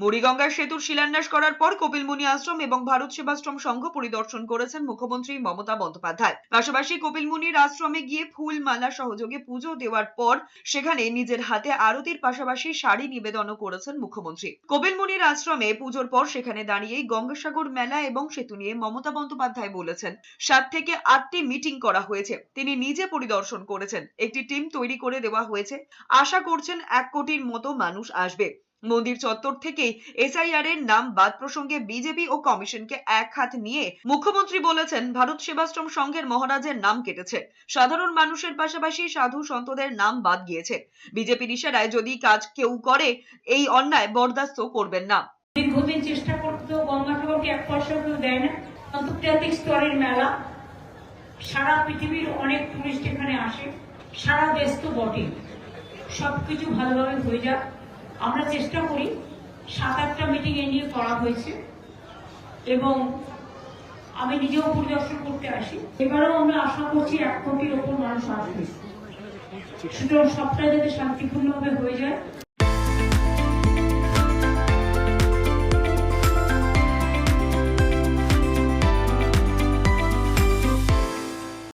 মুড়িগঙ্গার সেতুর শিলান্যাস করার পর কপিলমুনি আশ্রম এবং ভারত সেবাশ্রম সংঘ পরিদর্শন করেছেন মুখ্যমন্ত্রী মমতা বন্দ্যোপাধ্যায়। পাশাপাশি কপিলমুনির আশ্রমে গিয়ে ফুল মালা সহযোগে পুজো দেওয়ার পর সেখানে নিজের হাতে আরতির পাশাপাশি শাড়ি নিবেদনও করেছেন মুখ্যমন্ত্রী। কপিলমুনির আশ্রমে পুজোর পর সেখানে দাঁড়িয়েই গঙ্গাসাগর মেলা এবং সেতু নিয়ে মমতা বন্দ্যোপাধ্যায় বলেছেন, সাত থেকে আটটি মিটিং করা হয়েছে, তিনি নিজে পরিদর্শন করেছেন, একটি টিম তৈরি করে দেওয়া হয়েছে, আশা করছেন এক কোটির মতো মানুষ আসবে। মন্দির চত্বর থেকেই এসআইআর এর নাম বাদ প্রসঙ্গে বিজেপি ও কমিশনকে এক হাত নিয়ে মুখ্যমন্ত্রী বলেছেন, ভারত সেবাশ্রম সংঘের মহারাজের নাম কেটেছে। সাধারণ মানুষের পাশাপাশি সাধু সন্তদের নাম বাদ গিয়েছে। বিজেপির ইশারায় যদি কাজ কেউ করে, এই অন্যায় বরদাস্ত করবেন না। দীর্ঘদিন চেষ্টা করতেও গঙ্গা ঠাকুরকে এক পয়সা কেউ দেয় না। আন্তর্জাতিক স্তরের মেলা। সারা পৃথিবীর অনেক টুরিস্ট এখানে আসে। সারা দেশ তো বটে সবকিছু ভালোভাবে হয়ে যাক। আমরা চেষ্টা করি সাত আটটা মিটিং নিয়ে করা হয়েছে। এবং আমি নিজেও পরিদর্শন করতে আসি। এবারেও আমরা আশা করছি এক কোটির ওপর মানুষ আসবে। সুতরাং সবটাই যাতে শান্তিপূর্ণভাবে হয়ে যায়।